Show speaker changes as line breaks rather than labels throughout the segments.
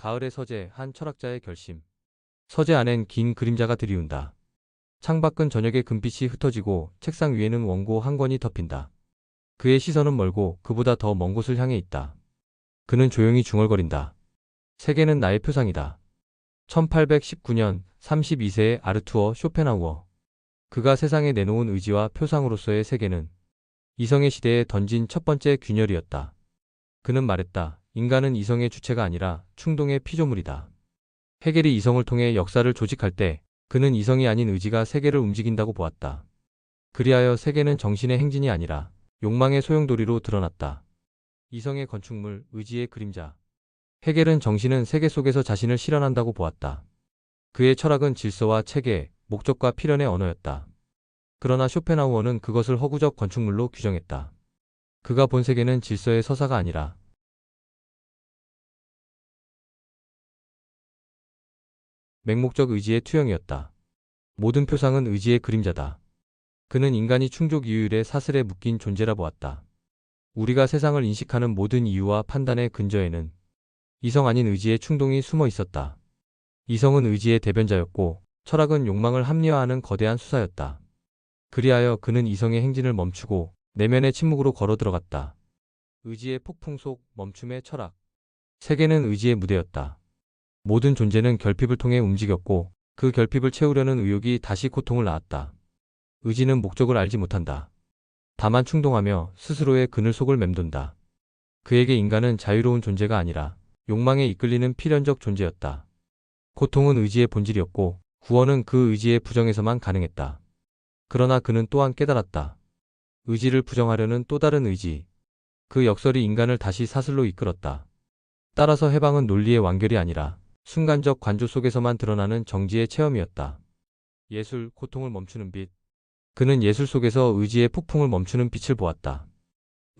가을의 서재 한 철학자의 결심. 서재 안엔 긴 그림자가 들이운다. 창밖은 저녁의 금빛이 흩어지고 책상 위에는 원고 한 권이 덮인다. 그의 시선은 멀고 그보다 더 먼 곳을 향해 있다. 그는 조용히 중얼거린다. 세계는 나의 표상이다. 1819년 32세의 아르투어 쇼펜하우어. 그가 세상에 내놓은 의지와 표상으로서의 세계는 이성의 시대에 던진 첫 번째 균열이었다. 그는 말했다. 인간은 이성의 주체가 아니라 충동의 피조물이다. 헤겔이 이성을 통해 역사를 조직할 때 그는 이성이 아닌 의지가 세계를 움직인다고 보았다. 그리하여 세계는 정신의 행진이 아니라 욕망의 소용돌이로 드러났다. 이성의 건축물, 의지의 그림자. 헤겔은 정신은 세계 속에서 자신을 실현한다고 보았다. 그의 철학은 질서와 체계, 목적과 필연의 언어였다. 그러나 쇼펜하우어는 그것을 허구적 건축물로 규정했다. 그가 본 세계는 질서의 서사가 아니라 맹목적 의지의 투영이었다. 모든 표상은 의지의 그림자다. 그는 인간이 충족 이유율의 사슬에 묶인 존재라 보았다. 우리가 세상을 인식하는 모든 이유와 판단의 근저에는 이성 아닌 의지의 충동이 숨어 있었다. 이성은 의지의 대변자였고 철학은 욕망을 합리화하는 거대한 수사였다. 그리하여 그는 이성의 행진을 멈추고 내면의 침묵으로 걸어 들어갔다. 의지의 폭풍 속 멈춤의 철학. 세계는 의지의 무대였다. 모든 존재는 결핍을 통해 움직였고 그 결핍을 채우려는 의욕이 다시 고통을 낳았다. 의지는 목적을 알지 못한다. 다만 충동하며 스스로의 그늘 속을 맴돈다. 그에게 인간은 자유로운 존재가 아니라 욕망에 이끌리는 필연적 존재였다. 고통은 의지의 본질이었고 구원은 그 의지의 부정에서만 가능했다. 그러나 그는 또한 깨달았다. 의지를 부정하려는 또 다른 의지. 그 역설이 인간을 다시 사슬로 이끌었다. 따라서 해방은 논리의 완결이 아니라 순간적 관조 속에서만 드러나는 정지의 체험이었다. 예술, 고통을 멈추는 빛. 그는 예술 속에서 의지의 폭풍을 멈추는 빛을 보았다.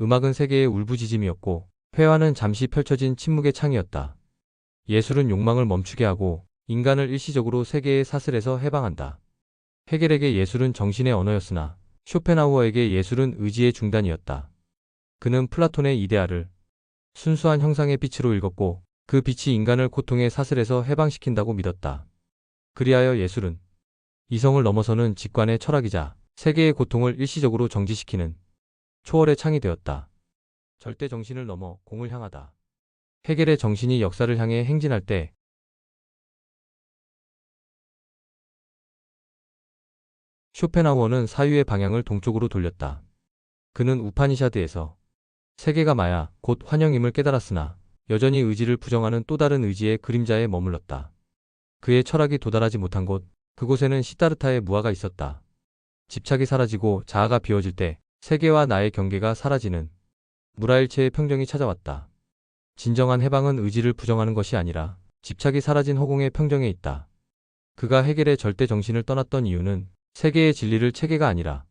음악은 세계의 울부짖음이었고 회화는 잠시 펼쳐진 침묵의 창이었다. 예술은 욕망을 멈추게 하고 인간을 일시적으로 세계의 사슬에서 해방한다. 헤겔에게 예술은 정신의 언어였으나 쇼펜하우어에게 예술은 의지의 중단이었다. 그는 플라톤의 이데아를 순수한 형상의 빛으로 읽었고 그 빛이 인간을 고통의 사슬에서 해방시킨다고 믿었다. 그리하여 예술은 이성을 넘어서는 직관의 철학이자 세계의 고통을 일시적으로 정지시키는 초월의 창이 되었다. 절대 정신을 넘어 공을 향하다. 헤겔의 정신이 역사를 향해 행진할 때 쇼펜하우어는 사유의 방향을 동쪽으로 돌렸다. 그는 우파니샤드에서 세계가 마야 곧 환영임을 깨달았으나 여전히 의지를 부정하는 또 다른 의지의 그림자에 머물렀다. 그의 철학이 도달하지 못한 곳, 그곳에는 시타르타의 무아가 있었다. 집착이 사라지고 자아가 비워질 때 세계와 나의 경계가 사라지는 무라일체의 평정이 찾아왔다. 진정한 해방은 의지를 부정하는 것이 아니라 집착이 사라진 허공의 평정에 있다. 그가 해결의 절대 정신을 떠났던 이유는 세계의 진리를 체계가 아니라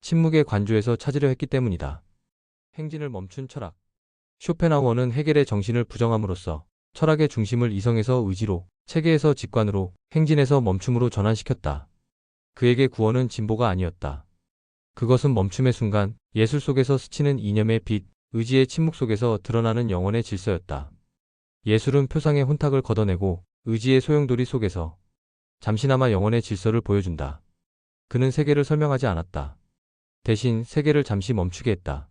침묵의 관조에서 찾으려 했기 때문이다. 행진을 멈춘 철학. 쇼펜하우어는 해결의 정신을 부정함으로써 철학의 중심을 이성에서 의지로, 체계에서 직관으로, 행진에서 멈춤으로 전환시켰다. 그에게 구원은 진보가 아니었다. 그것은 멈춤의 순간 예술 속에서 스치는 이념의 빛, 의지의 침묵 속에서 드러나는 영혼의 질서였다. 예술은 표상의 혼탁을 걷어내고 의지의 소용돌이 속에서 잠시나마 영혼의 질서를 보여준다. 그는 세계를 설명하지 않았다. 대신 세계를 잠시 멈추게 했다.